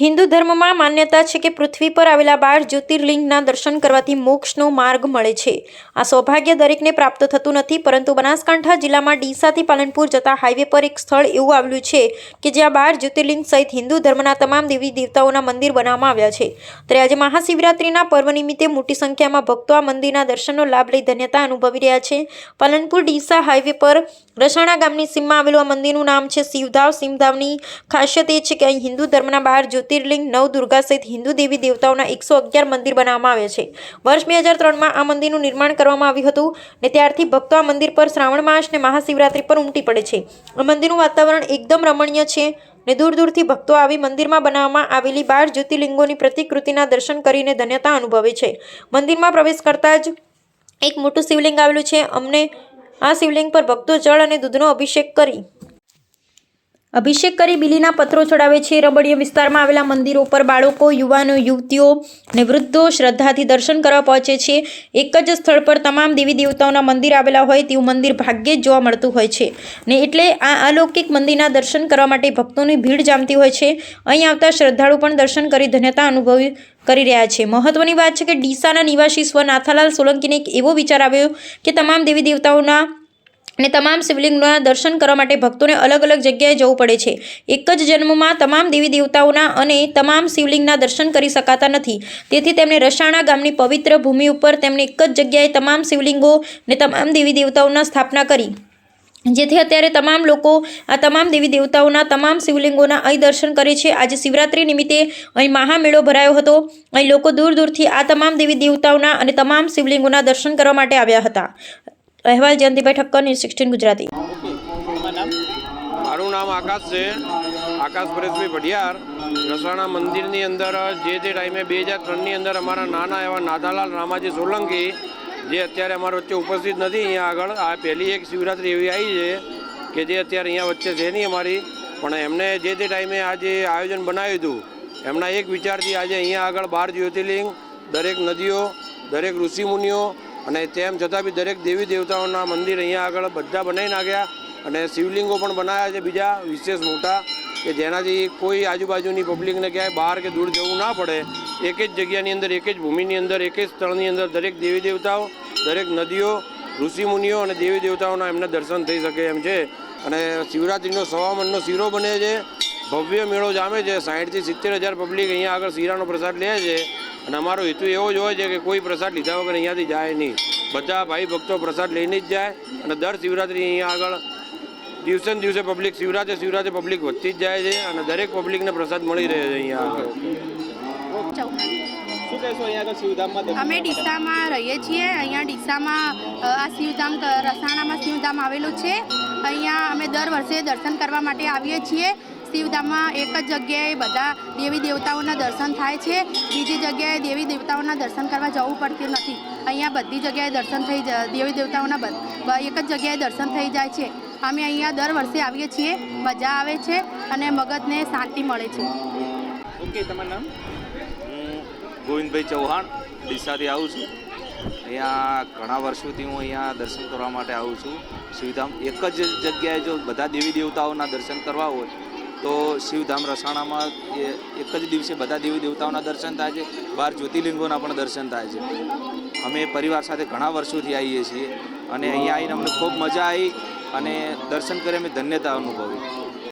હિન્દુ ધર્મમાં માન્યતા છે કે પૃથ્વી પર આવેલા બાર જ્યોતિર્લિંગના દર્શન કરવાથી મોક્ષનો માર્ગ મળે છે. આ સૌભાગ્ય દરેકને પ્રાપ્ત થતું નથી, પરંતુ બનાસકાંઠા જિલ્લામાં ડીસાથી પાલનપુર જતા હાઈવે પર એક સ્થળ એવું આવેલું છે કે જ્યાં બાર જ્યોતિર્લિંગ સહિત હિન્દુ ધર્મના તમામ દેવી દેવતાઓના મંદિર બનાવવામાં આવ્યા છે. ત્યારે આજે મહાશિવરાત્રિના પર્વ નિમિત્તે મોટી સંખ્યામાં ભક્તો આ મંદિરના દર્શનનો લાભ લઈ ધન્યતા અનુભવી રહ્યા છે. પાલનપુર ડીસા હાઈવે પર રસાણા ગામની સીમમાં આવેલું આ મંદિરનું નામ છે શિવધાવ. શિવધામની ખાસિયત એ છે કે અહીં હિન્દુ ધર્મના બાર જ્યોતિર્લિંગ નવ દુર્ગા સહિત હિન્દુ દેવી દેવતાઓના એકસો અગિયાર મંદિર બનાવવામાં આવ્યા છે. વર્ષ બે હજાર ત્રણમાં આ મંદિરનું નિર્માણ કરવામાં આવ્યું હતું ને ત્યારથી ભક્તો આ મંદિર પર શ્રાવણ માસ ને મહાશિવરાત્રિ પર ઉમટી પડે છે. આ મંદિરનું વાતાવરણ એકદમ રમણીય છે ને દૂર દૂરથી ભક્તો આવી મંદિરમાં બનાવવામાં આવેલી બાર જ્યોતિર્લિંગોની પ્રતિકૃતિના દર્શન કરીને ધન્યતા અનુભવે છે. મંદિરમાં પ્રવેશ કરતાં જ એક મોટું શિવલિંગ આવેલું છે. અમને આ શિવલિંગ પર ભક્તો જળ અને દૂધનો અભિષેક કરી અભિષેક કરી બીલીના પત્રો ચડાવે છે. રબડીય વિસ્તારમાં આવેલા મંદિરો પર બાળકો, યુવાનો, યુવતીઓ અને વૃદ્ધો શ્રદ્ધાથી દર્શન કરવા પહોંચે છે. એક જ સ્થળ પર તમામ દેવી દેવતાઓના મંદિર આવેલા હોય તેવું મંદિર ભાગ્યે જ જોવા મળતું હોય છે. ને એટલે આ અલૌકિક મંદિરના દર્શન કરવા માટે ભક્તોની ભીડ જામતી હોય છે. અહીં આવતા શ્રદ્ધાળુ પણ દર્શન કરી ધન્યતા અનુભવી કરી રહ્યા છે. મહત્વની વાત છે કે ડીસાના નિવાસી સ્વ નાથાલાલ સોલંકીને એક એવો વિચાર આવ્યો કે તમામ દેવી દેવતાઓના અને તમામ શિવલિંગના દર્શન કરવા માટે ભક્તોને અલગ અલગ જગ્યાએ જવું પડે છે. એક જ જન્મમાં તમામ દેવી દેવતાઓના અને તમામ શિવલિંગના દર્શન કરી શકાતા નથી. તેથી તેમણે રસાણા ગામની પવિત્ર ભૂમિ ઉપર તેમણે એક જ જગ્યાએ તમામ શિવલિંગો અને તમામ દેવી દેવતાઓના સ્થાપના કરી. જેથી અત્યારે તમામ લોકો આ તમામ દેવી દેવતાઓના તમામ શિવલિંગોના અહીં દર્શન કરે છે. આજે શિવરાત્રિ નિમિત્તે અહીં મહામેળો ભરાયો હતો. અહીં લોકો દૂર દૂરથી આ તમામ દેવી દેવતાઓના અને તમામ શિવલિંગોના દર્શન કરવા માટે આવ્યા હતા. અહેવાલ જયંતિભાઈ ઠક્કર ન્યૂઝ સિક્સટીન ગુજરાતી. મારું નામ આકાશ છે. આકાશ પરેશભાઈ ભડિયાર. રસાણા મંદિરની અંદર, જે તે ટાઈમે બે હજાર ત્રણની અંદર અમારા નાના એવા નાથાલાલ રામાજી સોલંકી, જે અત્યારે અમારા વચ્ચે ઉપસ્થિત નથી, અહીંયા આગળ, આ પહેલી એક શિવરાત્રિ એવી આવી છે કે જે અત્યારે અહીંયા વચ્ચે છે નહીં અમારી. પણ એમને જે તે ટાઈમે આ જે આયોજન બનાવ્યું હતું, એમના એક વિચારથી આજે અહીંયા આગળ બાર જ્યોતિર્લિંગ, દરેક નદીઓ, દરેક ઋષિમુનિઓ અને તેમ છતાં બી દરેક દેવી દેવતાઓના મંદિર અહીંયા આગળ બધા બનાવી નાખ્યા અને શિવલિંગો પણ બનાવ્યા છે બીજા વિશેષ મોટા કે જેનાથી કોઈ આજુબાજુની પબ્લિકને ક્યાંય બહાર કે દૂર જવું ના પડે. એક જ જગ્યાની અંદર, એક જ ભૂમિની અંદર, એક જ સ્થળની અંદર દરેક દેવી દેવતાઓ, દરેક નદીઓ, ઋષિમુનિઓ અને દેવી દેવતાઓના એમને દર્શન થઈ શકે એમ છે. અને શિવરાત્રિનો સવામનનો શીરો બને છે. ભવ્ય મેળો જામે છે. સાઠથી સિત્તેર હજાર પબ્લિક અહીંયા આગળ શીરાનો પ્રસાદ લે છે. અને અમારો હેતુ એવો જ હોય છે કે કોઈ પ્રસાદ લીધા વગર અહીંયાથી જાય નહીં. બધા ભાઈ ભક્તો પ્રસાદ લઈને જ જાય અને દર શિવરાત્રિ અહીંયા આગળ દિવસે ને દિવસે પબ્લિક શિવરાત્રે શિવરાત્રે પબ્લિક વધતી જ જાય છે અને દરેક પબ્લિકને પ્રસાદ મળી રહે છે અહીંયા આગળ. અમે ડીસામાં રહીએ છીએ. અહીંયા ડીસામાં આ શિવધામ રસાણામાં શિવધામ આવેલું છે. અહીંયા અમે દર વર્ષે દર્શન કરવા માટે આવીએ છીએ. શિવધામમાં એક જ જગ્યાએ બધા દેવી દેવતાઓના દર્શન થાય છે. બીજી જગ્યાએ દેવી દેવતાઓના દર્શન કરવા જવું પડતું નથી. અહીંયા બધી જગ્યાએ દર્શન થઈ દેવી દેવતાઓના એક જ જગ્યાએ દર્શન થઈ જાય છે. અમે અહીંયા દર વર્ષે આવીએ છીએ મજા આવે છે અને મગજને શાંતિ મળે છે. ઓકે તમારું નામ? હું ગોવિંદભાઈ ચૌહાણ ડીસાથી આવું છું. અહીંયા ઘણા વર્ષોથી હું અહીંયા દર્શન કરવા માટે આવું છું. સુવિધા એક જ જગ્યાએ જો બધા દેવી દેવતાઓના દર્શન કરવા હોય તો શિવધામ રસાણામાં એક જ દિવસે બધા દેવી દેવતાઓના દર્શન થાય છે, બાર જ્યોતિર્લિંગોના પણ દર્શન થાય છે. અમે પરિવાર સાથે ઘણા વર્ષોથી આવીએ છીએ અને અહીંયા આવીને અમને ખૂબ મજા આવી અને દર્શન કરી અમે ધન્યતા અનુભવી.